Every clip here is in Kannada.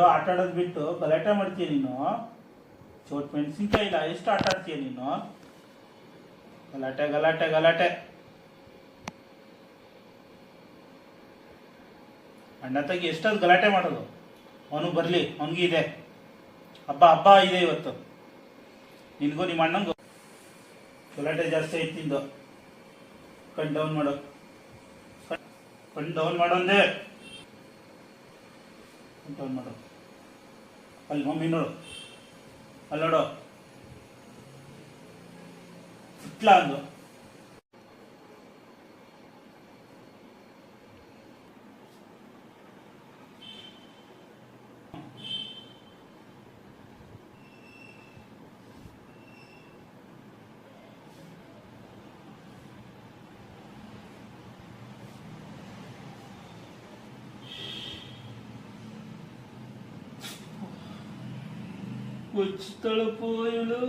ಆಟ ಆಡೋದು ಬಿಟ್ಟು ಗಲಾಟೆ ಮಾಡ್ತೀಯ ನೀನು? ಚೋಟ್ ಮೆಣಸಿನ್ಕಾಯಿ ಇಲ್ಲ, ಎಷ್ಟು ಆಟ ಆಡ್ತೀಯ ನೀನು? ಗಲಾಟೆ ಗಲಾಟೆ ಗಲಾಟೆ. ಅಣ್ಣ ತಗಿ ಎಷ್ಟೊಂದು ಗಲಾಟೆ ಮಾಡೋದು? ಅವನು ಬರಲಿ ಇದೆ. ಹಬ್ಬ ಹಬ್ಬ ಇದೆ ಇವತ್ತು. ನಿನಗೂ ನಿಮ್ಮ ಅಣ್ಣಂಗೂ. ಗಲಾಟೆ ಜಾಸ್ತಿ ಐತಿ ಕಣ್ ಡೌನ್ ಮಾಡು. ಕಣ್ ಡೌನ್ ಮಾಡೋಂದೆ ಡೌನ್ ಮಾಡು ಅಲ್ಲಿ ಮಮ್ಮಿ ನೋಡು ಅಲ್ಲಿ ನೋಡು. ಅಂದು వచ్చి తలపోయులు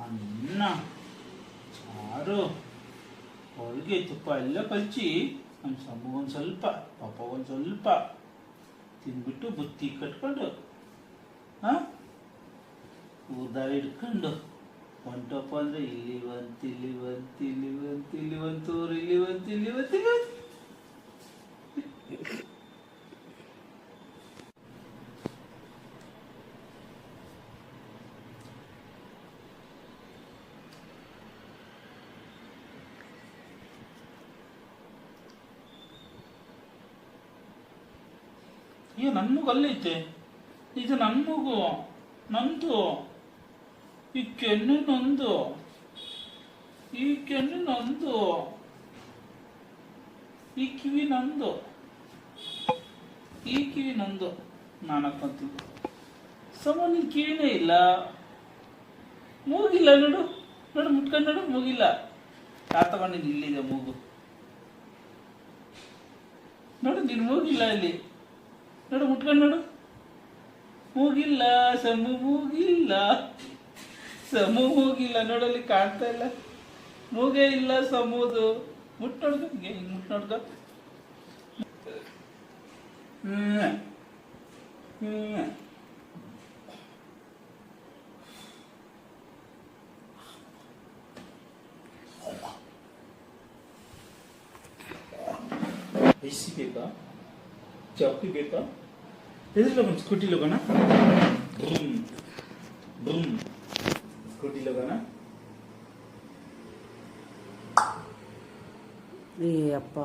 ಅನ್ನ ಸಾರು ಹೋಳಿಗೆ ತುಪ್ಪ ಎಲ್ಲ ಕಲಚಿ ನಮ್ಮ ಸಮ ಒಂದು ಸ್ವಲ್ಪ, ಪಾಪ ಒಂದು ಸ್ವಲ್ಪ. ತಿಂದ್ಬಿಟ್ಟು ಬುತ್ತಿ ಕಟ್ಕೊಂಡು, ಹಾ? ಊರ್ದಾರ ಇಟ್ಕೊಂಡು ಹೊಂಟಪ್ಪ ಅಂದ್ರೆ ಇಲ್ಲಿ ಬಂತು ಇಲ್ಲಿ ಬಂತು ಇಲ್ಲಿ ಬಂತು ಇಲ್ಲಿ ಬಂತೂರು ಇಲ್ಲಿ ಬಂತು ಇಲ್ಲಿ ಬಂತು ಇಲ್ಲಿ ಅಯ್ಯೋ ನನ್ನ ಮಗು ಅಲ್ಲೈತೆ ಇದು ನನ್ನ ಮಗು ನಂದು. ಈ ಕೆನ್ನು ನಂದು. ಈ ಕೆನ್ನು ನಂದು. ಈ ಕಿವಿ ನಂದು. ಈ ಕಿವಿ ನಂದು. ನಾನಕ್ಕಂತಿದ್ದು ಸಮ ನಿನ್ ಕಿವಿನೇ ಇಲ್ಲ? ಮೂಗಿಲ್ಲ ನೋಡು. ನೋಡು, ಮುಟ್ಕೊಂಡು ನೋಡು, ಮೂಗಿಲ್ಲ. ಆ ತಗೊಂಡಿದ್ದು ಇಲ್ಲಿದೆ, ಮೂಗು. ನೋಡು, ನಿನ್ ಮೂಗಿಲ್ಲ ಇಲ್ಲಿ. ನೋಡು, ಮುಟ್ಕೊಂಡು ನೋಡು. ಮೂಗಿಲ್ಲ ಸಮ ಮೂಗಿಲ್ಲ. ಸಮು ಮೂಗಿಲ್ಲ ನೋಡಲ್ಲಿ ಕಾಣ್ತಾ ಇಲ್ಲ. ಮೂಗೆ ಇಲ್ಲ ಸಮೂದು. ಮುಟ್ ನೋಡ್ಕ ಹಿಂಗೆ ಹಿಂಗೆ ಮುಟ್ ನೋಡ್ಕ ಐಸಿ ಬೇಕಾ? ಚಾಕಿ ಬೇಕಾ? ಎದುರು ಒಂದು ಸ್ಕೂಟಿ ಲೋಗೋಣ ಬೂಮ್ ಬೂಮ್ ಸ್ಕೂಟಿ ಲೋಗೋಣ ಏ ಅಪ್ಪ